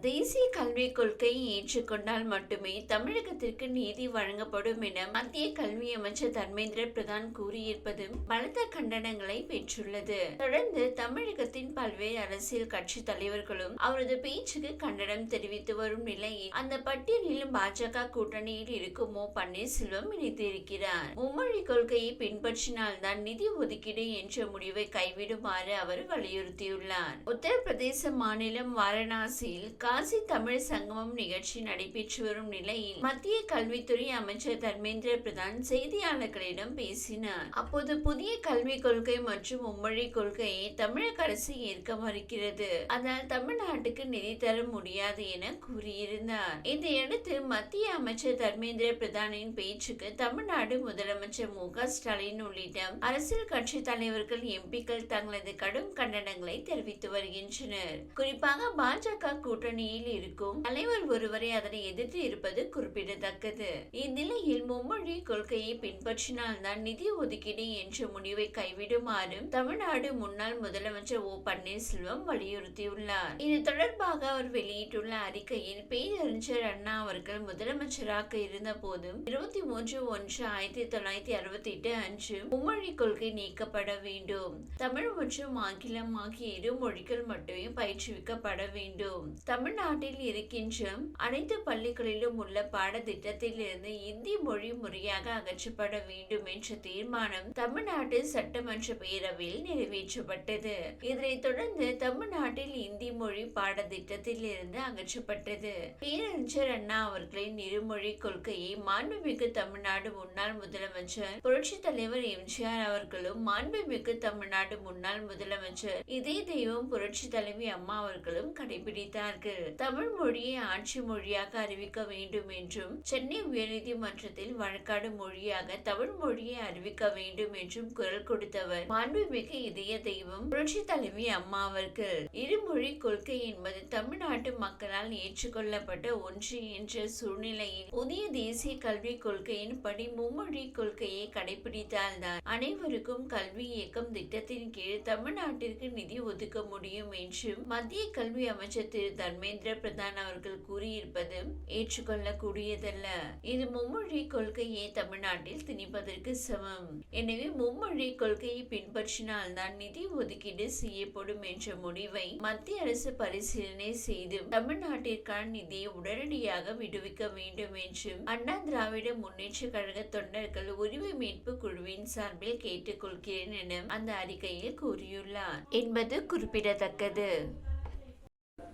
தேசிய கல்விக் கொள்கையை ஏற்றுக்கொண்டால் மட்டுமே தமிழகத்திற்கு நீதி வழங்கப்படும் என மத்திய கல்வி அமைச்சர் தர்மேந்திர பிரதான் கூறியிருப்பதும் பலத்த கண்டனங்களை பெற்றுள்ளது. தொடர்ந்து தமிழகத்தின் பல்வேறு அரசியல் கட்சி தலைவர்களும் அவரது பேச்சுக்கு கண்டனம் தெரிவித்து வரும் நிலையில் அந்த பட்டியலிலும் பாஜக கூட்டணியில் இருக்கும் ஓ பன்னீர்செல்வம் இணைத்திருக்கிறார் மும்மொழி கொள்கையை பின்பற்றினால்தான் நிதி ஒதுக்கீடு என்ற முடிவை கைவிடுமாறு அவர் வலியுறுத்தியுள்ளார். உத்தரப்பிரதேச மாநிலம் வாரணாசியில் காசி தமிழ் சங்கமம் நிகழ்ச்சி நடைபெற்று வரும் நிலையில் மத்திய கல்வித்துறை அமைச்சர் தர்மேந்திர பிரதான் செய்தியாளர்களிடம் பேசினார். அப்போது புதிய கல்விக் கொள்கை மற்றும் மும்மொழி கொள்கையை தமிழக அரசு ஏற்க மறுக்கிறது. அதனால் தமிழ்நாட்டுக்கு நிதி தர முடியாது என கூறியிருந்தார். இதையடுத்து மத்திய அமைச்சர் தர்மேந்திர பிரதானின் பேச்சுக்கு தமிழ்நாடு முதலமைச்சர் மு க ஸ்டாலின் உள்ளிட்ட அரசியல் கட்சி தலைவர்கள் எம்பிக்கள் தங்களது கடும் கண்டனங்களை தெரிவித்து வருகின்றனர். குறிப்பாக பாஜக கூட்டணி முன்னணியில் இருக்கும். தலைவர் ஒருவரை அதனை எதிர்த்து இருப்பது குறிப்பிடத்தக்கது. இந்நிலையில் மும்மொழி கொள்கையை பின்பற்றினால்தான் நிதி ஒதுக்கீடு என்ற முடிவை கைவிடுமாறும் தமிழ்நாடு முன்னாள் முதலமைச்சர் ஓ பன்னீர்செல்வம் வலியுறுத்தியுள்ளார். இது தொடர்பாக அவர் வெளியிட்டுள்ள அறிக்கையில் பேரறிஞர் அண்ணா அவர்கள் முதலமைச்சராக இருந்த போதும் இருபத்தி மூன்று ஒன்று ஆயிரத்தி தொள்ளாயிரத்தி அறுபத்தி எட்டு அன்று மும்மொழி கொள்கை நீக்கப்பட வேண்டும். தமிழ் மற்றும் ஆங்கிலம் ஆகிய இரு மொழிகள் மட்டுமே பயிற்றுவிக்கப்பட வேண்டும். தமிழ் தமிழ்நாட்டில் இருக்கின்ற அனைத்து பள்ளிகளிலும் உள்ள பாடத்திட்டத்தில் இருந்து இந்தி மொழி முறையாக அகற்றப்பட வேண்டும் என்ற தீர்மானம் தமிழ்நாடு சட்டமன்ற பேரவையில் நிறைவேற்றப்பட்டது. இதனைத் தொடர்ந்து தமிழ்நாட்டில் இந்தி மொழி பாடத்திட்டத்தில் இருந்து அகற்றப்பட்டது. பேரறிஞர் அண்ணா அவர்களின் இருமொழி கொள்கையை மாண்புமிகு தமிழ்நாடு முன்னாள் முதலமைச்சர் புரட்சி தலைவர் எம்ஜிஆர் அவர்களும் மாண்புமிகு தமிழ்நாடு முன்னாள் முதலமைச்சர் இதே தெய்வம் புரட்சி தலைவி அம்மா அவர்களும் கடைபிடித்தார்கள். தமிழ் மொழியை ஆட்சி மொழியாக அறிவிக்க வேண்டும் என்றும் சென்னை உயர்நீதிமன்றத்தில் வழக்காடு மொழியாக தமிழ் மொழியை அறிவிக்க வேண்டும் என்றும் குரல் கொடுத்தவர் மாண்புமிகு இதய தெய்வம் புரட்சி தலைவி அம்மா அவர்கள் இருமொழி கொள்கை என்பது தமிழ்நாட்டு மக்களால் ஏற்றுக்கொள்ளப்பட்ட ஒன்று என்ற சூழ்நிலையில் புதிய தேசிய கல்விக் கொள்கையின் படி மும்மொழி கொள்கையை கடைபிடித்தால்தான் அனைவருக்கும் கல்வி இயக்கம் திட்டத்தின் கீழ் தமிழ்நாட்டிற்கு நிதி ஒதுக்க முடியும் என்றும் மத்திய கல்வி அமைச்சர் திரு. தர்மேந்திர பிரதான் அவர்கள் கூறியிருப்பது ஏற்றுக்கொள்ளக்கூடியதல்ல. இது மும்மொழி கொள்கையை தமிழ்நாட்டில் திணிப்பதற்கு சமம். எனவே மும்மொழி கொள்கையை பின்பற்றினால்தான் நிதி ஒதுக்கீடு செய்யப்படும் என்ற முடிவை மத்திய அரசு பரிசீலனை செய்து தமிழ்நாட்டிற்கான நிதியை உடனடியாக விடுவிக்க வேண்டும் என்றும் அண்ணா திராவிட முன்னேற்ற கழக தொண்டர்கள் உரிமை மீட்பு குழுவின் சார்பில் கேட்டுக்கொள்கிறேன் என அந்த அறிக்கையில் கூறியுள்ளார். என்பது குறிப்பிடத்தக்கது.